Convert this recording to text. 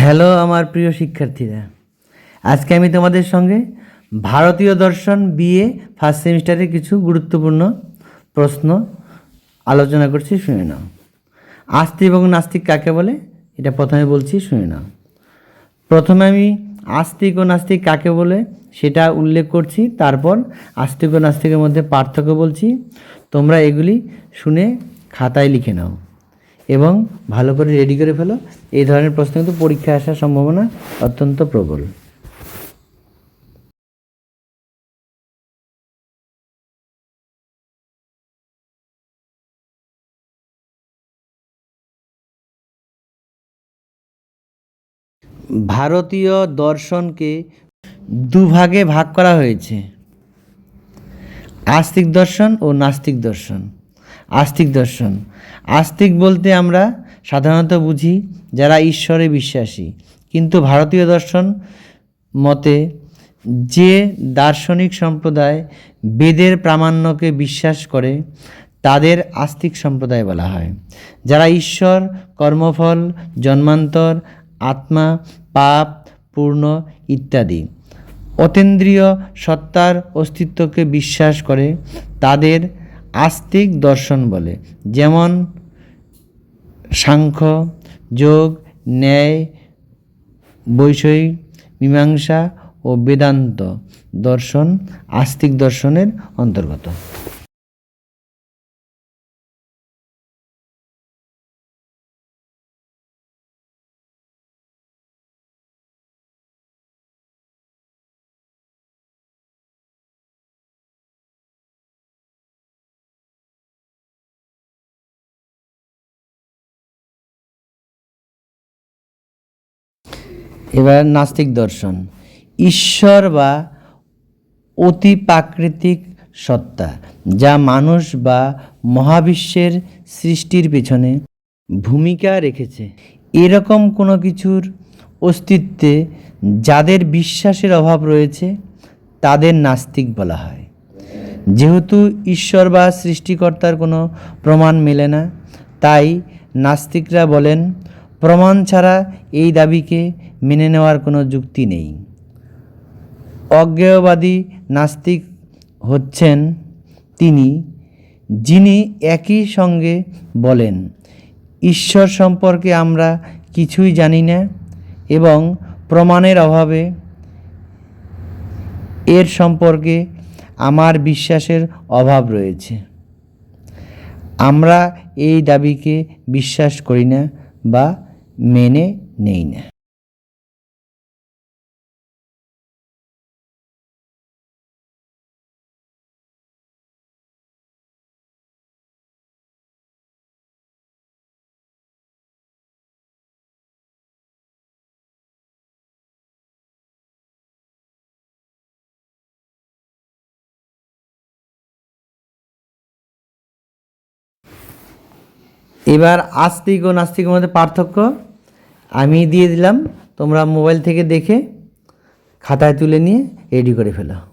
Hello আমার প্রিয় শিক্ষার্থীরা। আজকে আমি তোমাদের সঙ্গে ভারতীয় দর্শন বিএ ফার্স্ট সেমিস্টারের কিছু গুরুত্বপূর্ণ প্রশ্ন আলোচনা করছি, শুনে নাও। আস্তিক এবং নাস্তিক কাকে বলে? এটা প্রথমে বলছি, শুনে নাও। প্রথমে আমি আস্তিক ও নাস্তিক কাকে বলে সেটা উল্লেখ করছি, তারপর আস্তিক ও নাস্তিকের মধ্যে পার্থক্য বলছি। তোমরা এগুলি শুনে খাতায় লিখে নাও। এবং ভালো করে রেডি করে ফেলো। এই ধরনের প্রশ্ন কিন্তু পরীক্ষায় আসার সম্ভাবনা অত্যন্ত প্রবল। ভারতীয় দর্শনকে দুভাগে ভাগ করা হয়েছে। আস্তিক দর্শন ও নাস্তিক দর্শন। আস্তিক দর্শন। আস্তিক বলতে আমরা সাধারণত বুঝি যারা ঈশ্বরে বিশ্বাসী। কিন্তু ভারতীয় দর্শন মতে যে দার্শনিক সম্প্রদায় বেদের প্রামাণ্যকে বিশ্বাস করে, তাদের আস্তিক সম্প্রদায় বলা হয়। যারা ঈশ্বর, কর্মফল, জন্মান্তর, আত্মা, পাপ, পূর্ণ ইত্যাদি অতীন্দ্রিয় সত্তার অস্তিত্বকে বিশ্বাস করে, তাদের আস্তিক দর্শন বলে। যেমন সাংখ্য, যোগ, ন্যায়, বৈষয়িক, মীমাংসা ও বেদান্ত দর্শন আস্তিক দর্শনের অন্তর্গত। এবার নাস্তিক দর্শন। ঈশ্বর বা অতি প্রাকৃতিক সত্তা, যা মানুষ বা মহাবিশ্বের সৃষ্টির পেছনে ভূমিকা রেখেছে। এরকম কোনো কিছুর অস্তিত্বে যাদের বিশ্বাসের অভাব রয়েছে, তাদের নাস্তিক বলা হয়। যেহেতু ঈশ্বর বা সৃষ্টিকর্তার কোনো প্রমাণ মেলে না, তাই নাস্তিকরা বলেন, প্রমাণ ছাড়া এই দাবিকে মেনে নেওয়ার কোনো যুক্তি নেই। অজ্ঞেয়বাদী নাস্তিক হচ্ছেন তিনি, যিনি একই সঙ্গে বলেন, ঈশ্বর সম্পর্কে আমরা কিছুই জানি না এবং প্রমাণের অভাবে এর সম্পর্কে আমার বিশ্বাসের অভাব রয়েছে। আমরা এই দাবিকে বিশ্বাস করি না বা মেনে নেই না। এবার আস্তিক ও নাস্তিকের মধ্যে পার্থক্য। আমি দিয়ে দিলাম, তোমরা মোবাইল থেকে দেখে খাতায় তুলে নিয়ে রেডি করে ফেলো।